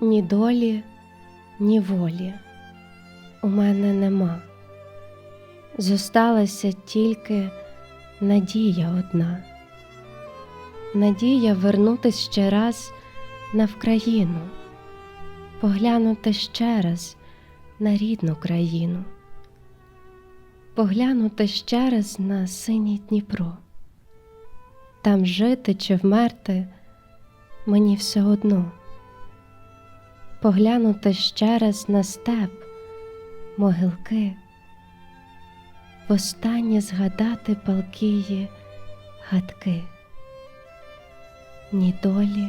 ні долі, ні волі у мене нема. Зосталася тільки надія одна. Надія вернутись ще раз на Вкраїну, поглянути ще раз на рідну країну, поглянути ще раз на синій Дніпро. Там жити чи вмерти мені все одно. Поглянути ще раз на степ, могилки, востаннє згадати палкії гадки. Ні долі,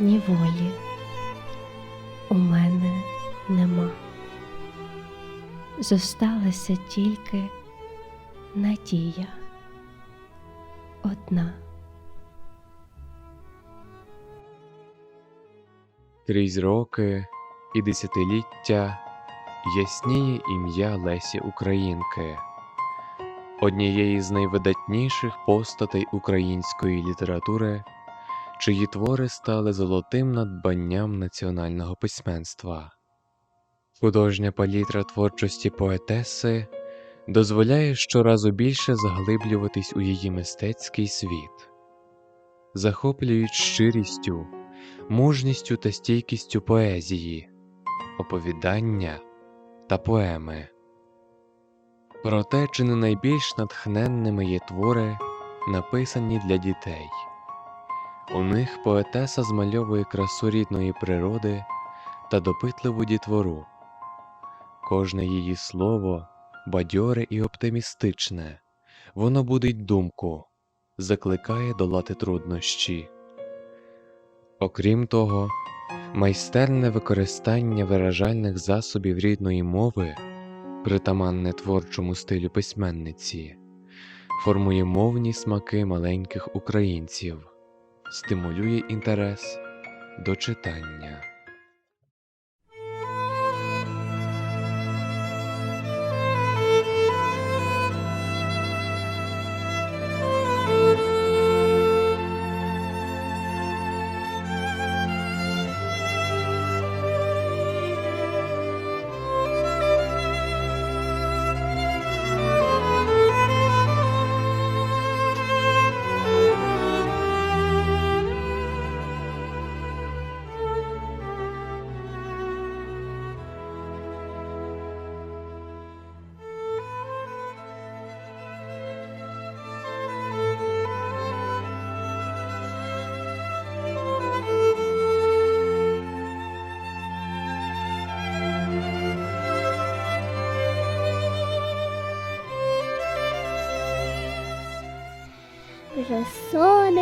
ні волі у мене нема. Зосталася тільки надія одна. Крізь роки і десятиліття ясніє ім'я Лесі Українки, однієї з найвидатніших постатей української літератури, чиї твори стали золотим надбанням національного письменства. Художня палітра творчості поетеси дозволяє щоразу більше заглиблюватись у її мистецький світ, захоплюють щирістю мужністю та стійкістю поезії, оповідання та поеми. Проте чи не найбільш натхненними є твори, написані для дітей. У них поетеса змальовує красу рідної природи та допитливу дітвору. Кожне її слово бадьоре і оптимістичне, воно будить думку, закликає долати труднощі. Окрім того, майстерне використання виражальних засобів рідної мови, притаманне творчому стилю письменниці, формує мовні смаки маленьких українців, стимулює інтерес до читання.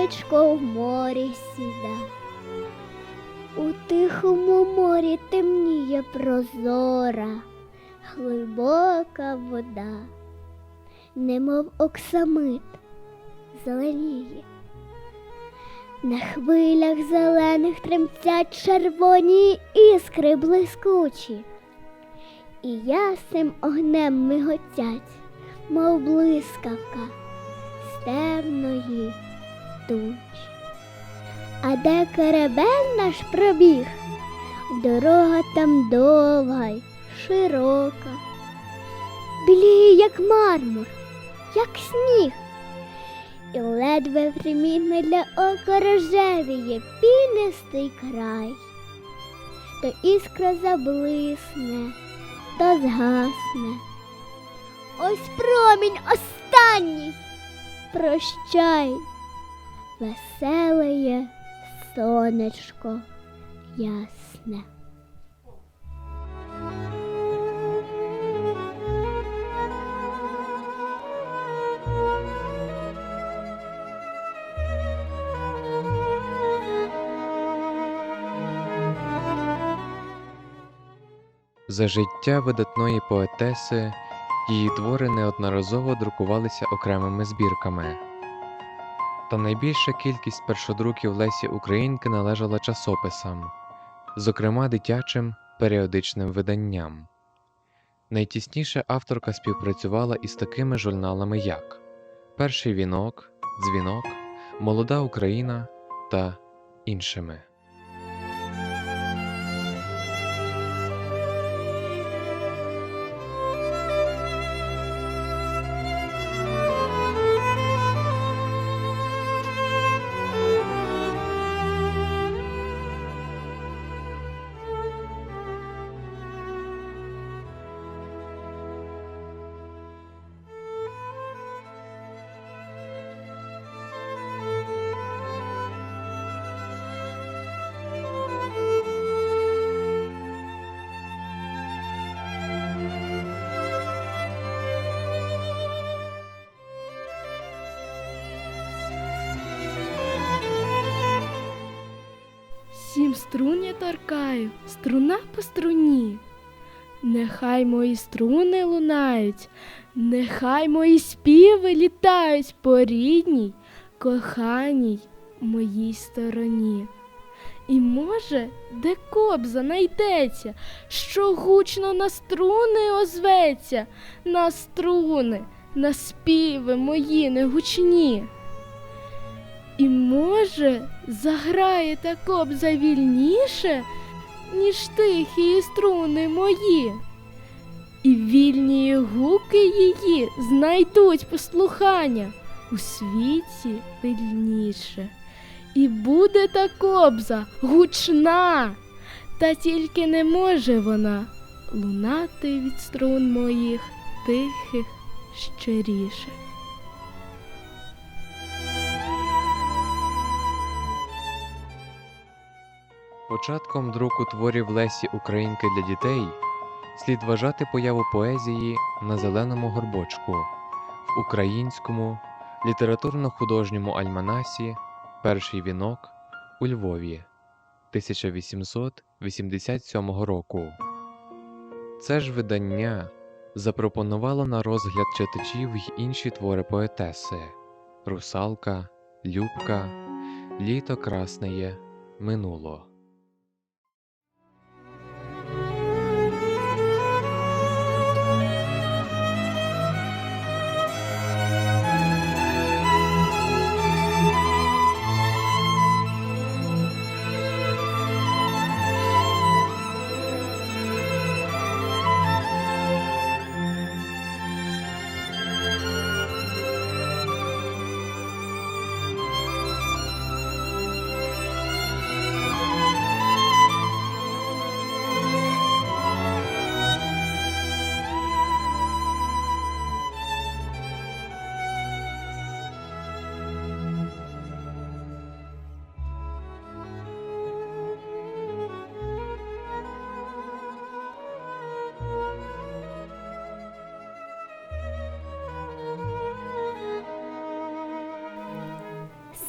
Сонечко в морі сіда, у тихому морі темніє прозора, глибока вода, немов оксамит зеленіє. На хвилях зелених тремтять червоні іскри блискучі, і ясним огнем миготять, мов блискавка з темної тучі. А де корабель наш пробіг, дорога там довга й широка, біліє, як мармур, як сніг, і ледве примітно для ока рожевіє пінистий край, то іскра заблисне, то згасне. Ось промінь останній. Прощай, веселеє сонечко ясне. За життя видатної поетеси її твори неодноразово друкувалися окремими збірками. Та найбільша кількість першодруків Лесі Українки належала часописам, зокрема дитячим періодичним виданням. Найтісніше авторка співпрацювала із такими журналами, як Перший вінок, Дзвінок, Молода Україна та іншими. Струни торкаю, струна по струні. Нехай мої струни лунають, нехай мої співи літають по рідній, коханій моїй стороні. І може, де кобза найдеться, що гучно на струни озветься, на струни, на співи мої негучні. І може, заграє та кобза вільніше, ніж тихі струни мої. І вільні гуки її знайдуть послухання у світі вільніше. І буде та кобза гучна, та тільки не може вона лунати від струн моїх тихих щиріше. Початком друку творів Лесі Українки для дітей слід вважати появу поезії на зеленому горбочку в українському літературно-художньому альманасі Перший вінок у Львові 1887 року. Це ж видання запропонувало на розгляд читачів й інші твори поетеси Русалка, Любка, Літо краснеє, минуло.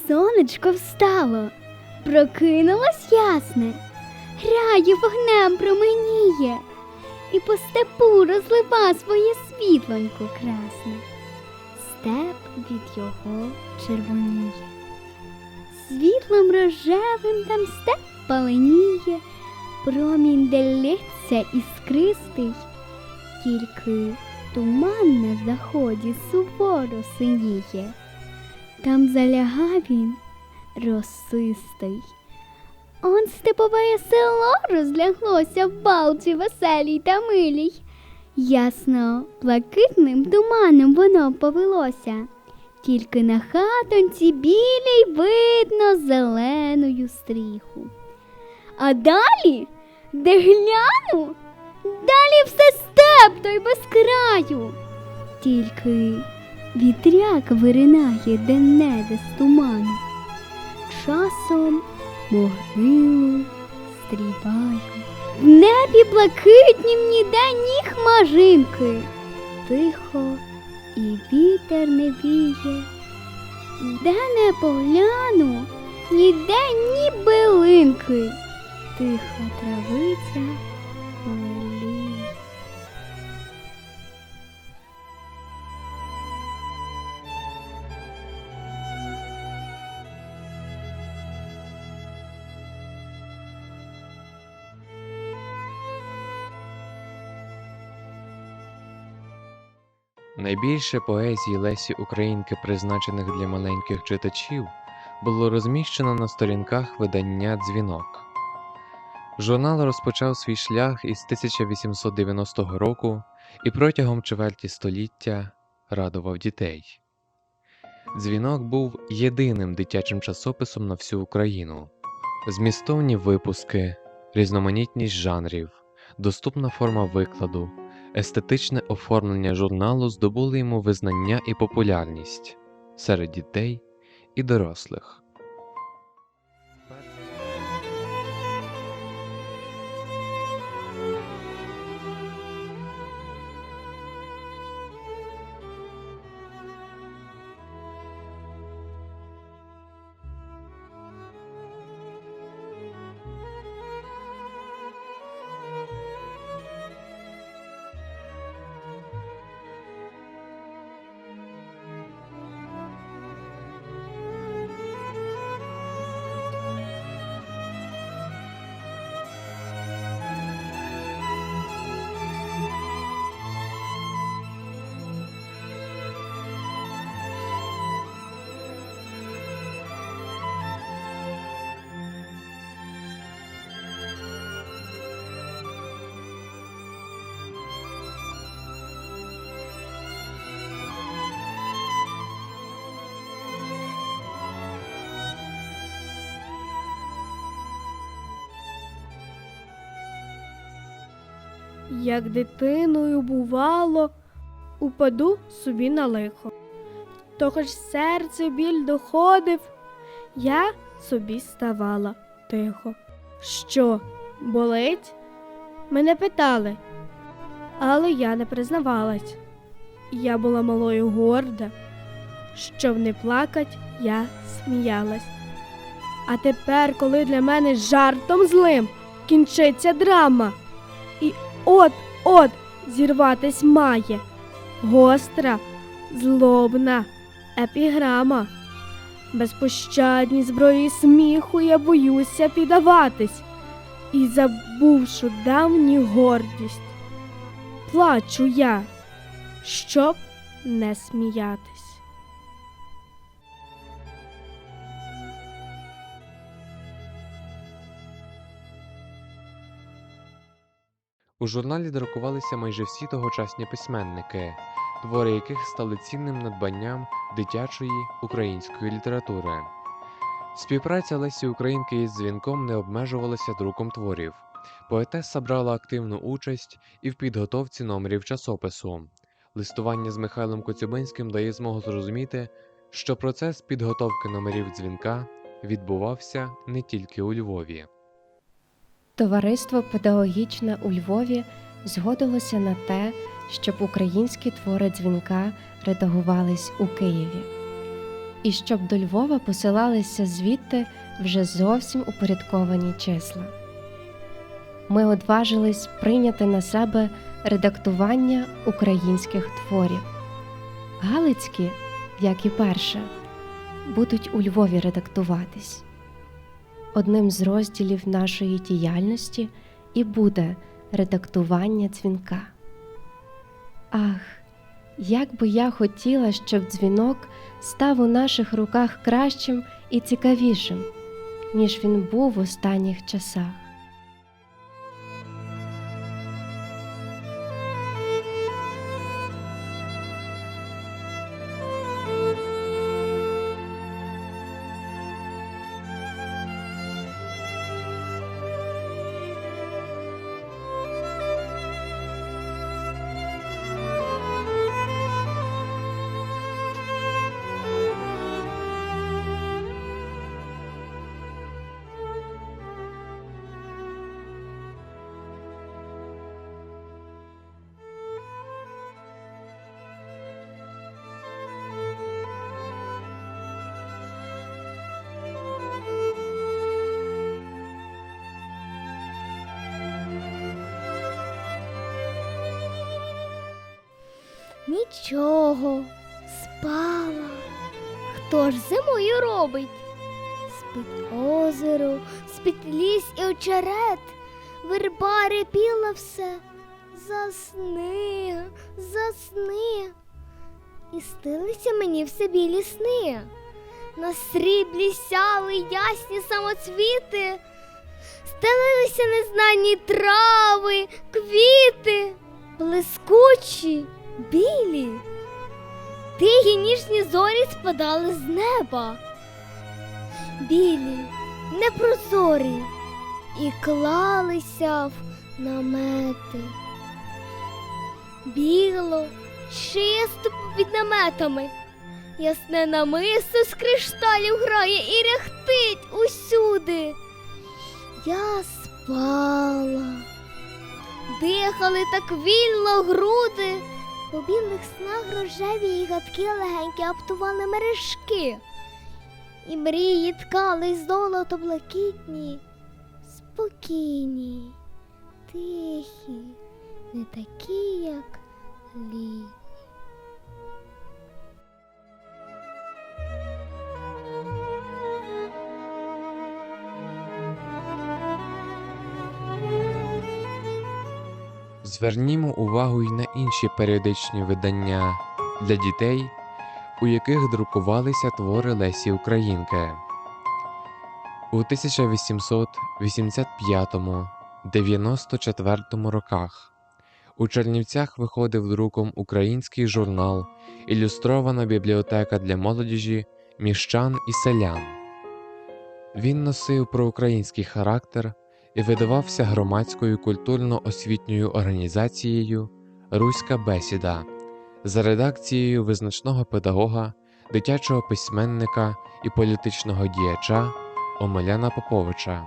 Сонечко встало, прокинулось ясне, грає вогнем променіє, і по степу розлива своє світлонько красне. Степ від його червоніє. Світлом рожевим там степ паленіє, промінь делиться іскристий, тільки туман на заході суворо синіє. Там заляга він росистий. Он степове село розляглося в балці веселій та милій. Ясно, блакитним туманом воно повелося, тільки на хатонці білій видно зеленою стріху. А далі, де гляну, далі все степ той без краю. Тільки Вітряк виринає де-не-де з туману. Часом могилу стрібаю. В небі блакитнім ніде ні хмаринки. Тихо і вітер не віє. Де не погляну, ніде ні билинки. Тиха травиця Найбільше поезії Лесі Українки, призначених для маленьких читачів, було розміщено на сторінках видання Дзвінок. Журнал розпочав свій шлях із 1890 року і протягом чверті століття радував дітей. Дзвінок був єдиним дитячим часописом на всю Україну. Змістовні випуски, різноманітність жанрів, доступна форма викладу, естетичне оформлення журналу здобули йому визнання і популярність серед дітей і дорослих. Як дитиною бувало, упаду собі на лихо. То хоч серце біль доходив, я собі ставала тихо. Що, болить? Мене питали, але я не признавалась. Я була малою горда, щоб не плакать, я сміялась. А тепер, коли для мене жартом злим кінчиться драма, і от-от зірватись має гостра, злобна епіграма. Безпощадній зброї сміху я боюся піддаватись і забувши давню гордість, плачу я, щоб не сміятись. У журналі друкувалися майже всі тогочасні письменники, твори яких стали цінним надбанням дитячої української літератури. Співпраця Лесі Українки із дзвінком не обмежувалася друком творів. Поетеса брала активну участь і в підготовці номерів часопису. Листування з Михайлом Коцюбинським дає змогу зрозуміти, що процес підготовки номерів дзвінка відбувався не тільки у Львові. Товариство педагогічне у Львові згодилося на те, щоб українські твори дзвінка редагувались у Києві, і щоб до Львова посилалися звідти вже зовсім упорядковані числа. Ми одважились прийняти на себе редактування українських творів. Галицькі, як і перше, будуть у Львові редактуватись. Одним з розділів нашої діяльності і буде редактування дзвінка. Ах, як би я хотіла, щоб дзвінок став у наших руках кращим і цікавішим, ніж він був в останніх часах. Нічого, спала. Хто ж зимою робить? Спить озеро, спить ліс і очерет, верба репіла все. Засни, засни. І стилися мені все білі сни. На сріблі сяли ясні самоцвіти, стелилися незнані трави, квіти, блискучі, білі. Тихі ніжні зорі спадали з неба. Білі, непрозорі, і клалися в намети. Біло, чисто під наметами. Ясне намисто з кришталів грає і ряхтить усюди. Я спала. Дихали так вільно груди. У білих снах рожеві і гадки легенькі аптували мережки. І мрії ткали золото блакитні, спокійні, тихі, не такі, як літні. Звернімо увагу й на інші періодичні видання для дітей, у яких друкувалися твори Лесі Українки. У 1885-94 роках у Чернівцях виходив друком український журнал Ілюстрована бібліотека для молодіжі, міщан і селян. Він носив проукраїнський характер і видавався громадською культурно-освітньою організацією Руська бесіда за редакцією визначного педагога, дитячого письменника і політичного діяча Омеляна Поповича.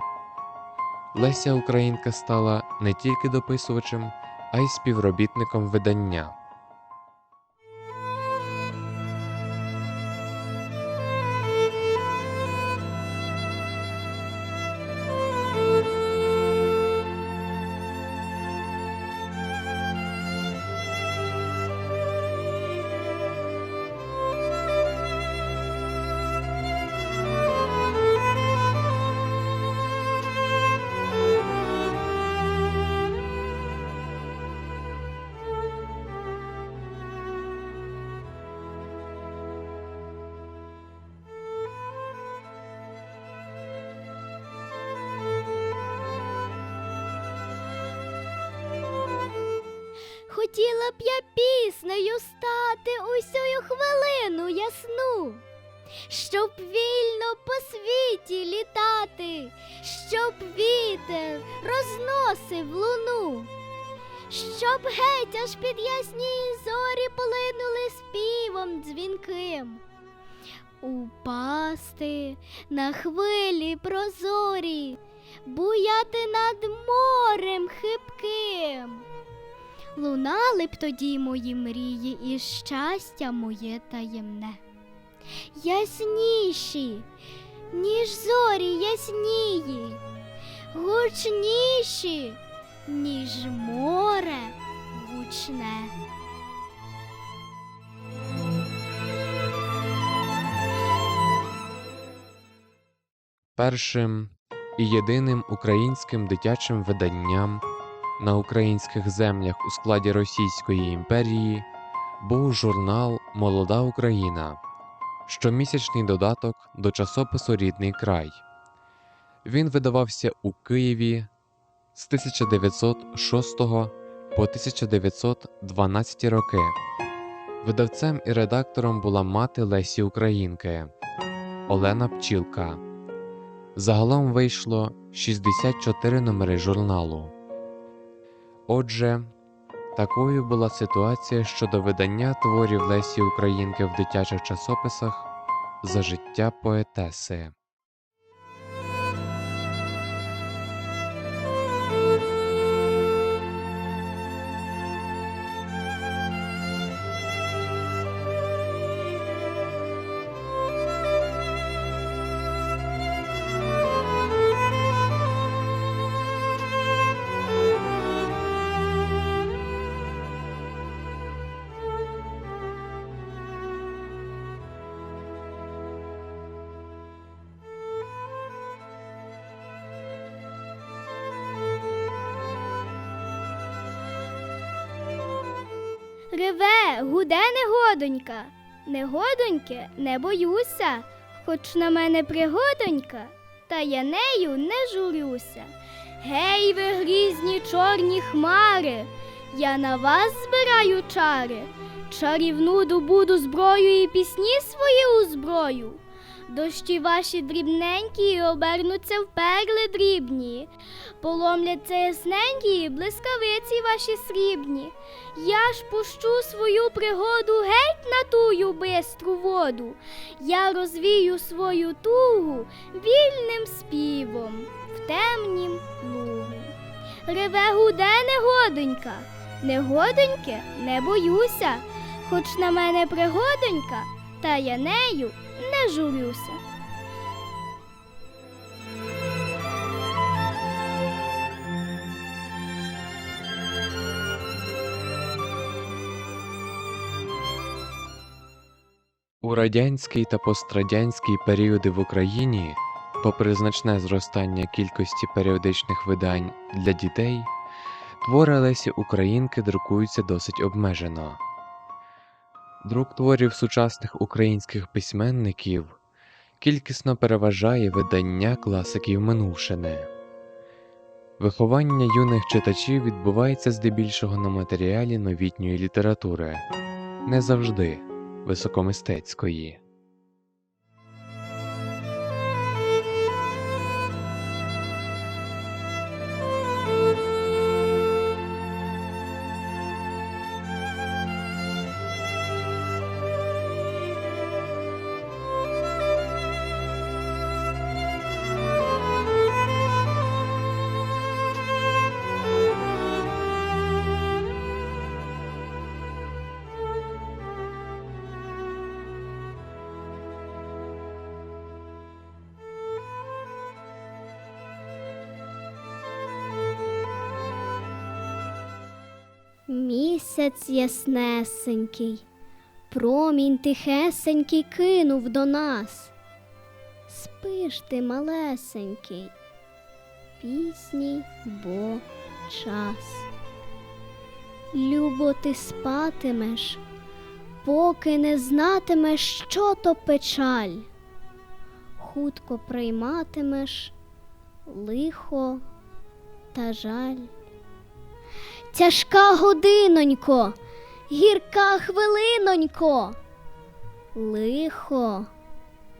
Леся Українка стала не тільки дописувачем, а й співробітником видання. Я піснею стати усю хвилину ясну, щоб вільно по світі літати, щоб вітер розносив луну, щоб геть аж під ясні зорі полинули співом дзвінким. Упасти на хвилі прозорі, буяти над морем хибким. Лунали б тоді мої мрії і щастя моє таємне. Ясніші, ніж зорі яснії, гучніші, ніж море гучне. Першим і єдиним українським дитячим виданням на українських землях у складі Російської імперії був журнал Молода Україна, щомісячний додаток до часопису Рідний край. Він видавався у Києві з 1906 по 1912 роки. Видавцем і редактором була мати Лесі Українки Олена Пчілка. Загалом вийшло 64 номери журналу. Отже, такою була ситуація щодо видання творів Лесі Українки в дитячих часописах за життя поетеси. Негодоньки, не боюся, хоч на мене пригодонька, та я нею не журюся. Гей, ви грізні чорні хмари, я на вас збираю чари, чарівну добуду зброю і пісні свої зброю. Дощі ваші дрібненькі обернуться в перли дрібні, поломляться ясненькі блискавиці ваші срібні. Я ж пущу свою пригоду геть на тую бистру воду. Я розвію свою тугу вільним співом в темнім лугу. Реве гуде негодонька, негодоньки не боюся, хоч на мене пригодонька, та я нею не журюся. У радянський та пострадянський періоди в Україні, попри значне зростання кількості періодичних видань для дітей, твори Лесі Українки друкуються досить обмежено. Друк творів сучасних українських письменників кількісно переважає видання класиків минувшини. Виховання юних читачів відбувається здебільшого на матеріалі новітньої літератури, не завжди високомистецької. Місяць яснесенький, промінь тихесенький кинув до нас. Спиш ти малесенький, пісній бо час. Любо ти спатимеш, поки не знатимеш, що то печаль. Хутко прийматимеш лихо та жаль. Тяжка годинонько, гірка хвилинонько, лихо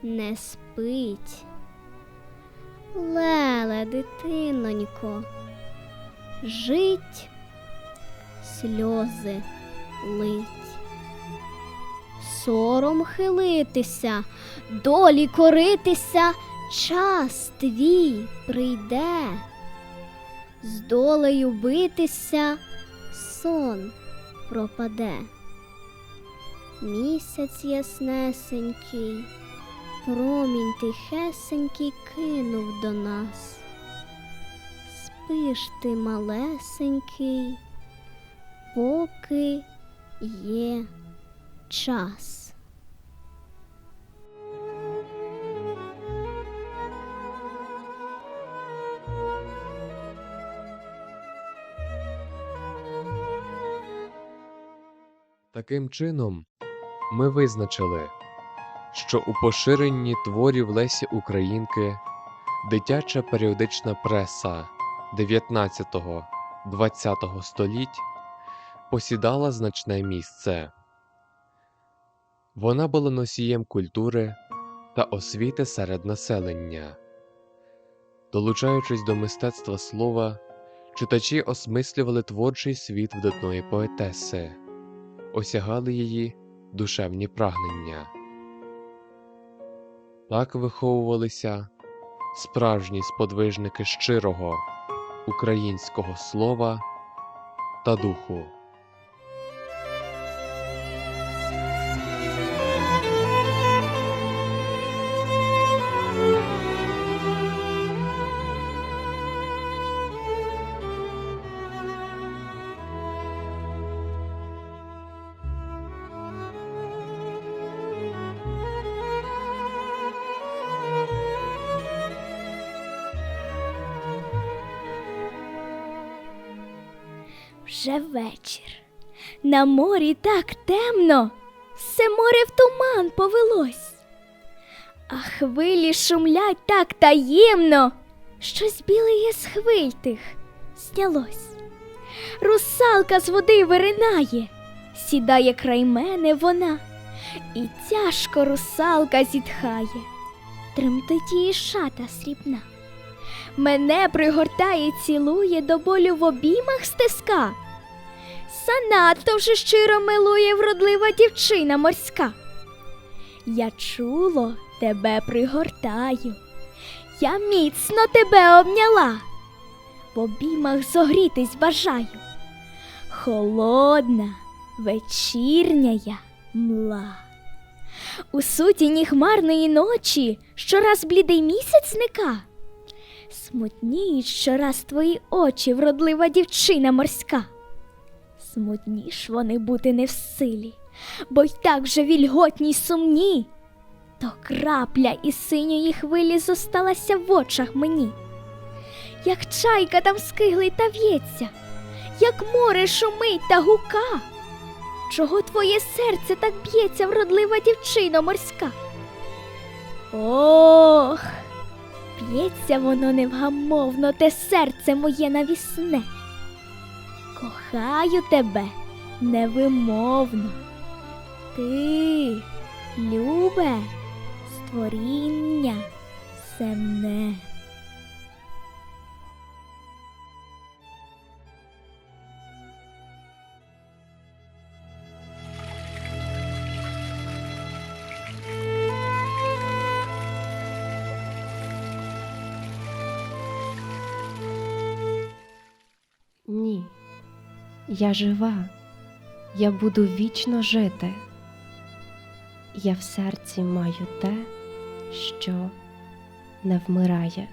не спить. Леле, дитинонько, жить, сльози лить. Сором хилитися, долі коритися, час твій прийде з долею битися, сон пропаде. Місяць яснесенький, промінь тихесенький кинув до нас. Спиш ти малесенький, поки є час. Таким чином, ми визначили, що у поширенні творів Лесі Українки дитяча періодична преса 19-20 століть посідала значне місце. Вона була носієм культури та освіти серед населення. Долучаючись до мистецтва слова, читачі осмислювали творчий світ видатної поетеси осягали її душевні прагнення. Так виховувалися справжні сподвижники щирого українського слова та духу. Вже вечір. На морі так темно, все море в туман повелось. А хвилі шумлять так таємно, щось біле є з хвиль тих знялось. Русалка з води виринає, сідає край мене вона, і тяжко русалка зітхає, тремтить її шата срібна. Мене пригортає, цілує до болю в обіймах стиска. Занадто вже щиро милує вродлива дівчина морська. Я чуло тебе пригортаю, я міцно тебе обняла, в обіймах зогрітись бажаю. Холодна, вечірня я мла. У сутіні хмарної ночі щораз блідий місяць зника. Смутніють щораз твої очі, вродлива дівчина морська. Смутніш вони бути не в силі, бо й так же вільготні й сумні. То крапля із синьої хвилі зосталася в очах мені. Як чайка там скиглий та в'ється, як море шумить та гука. Чого твоє серце так б'ється, вродлива дівчино морська? Ох, Б'ється воно невгамовно, те серце моє навісне. Кохаю тебе невимовно. Ти, любе, створіння земне. Я жива, я буду вічно жити. Я в серці маю те, що не вмирає.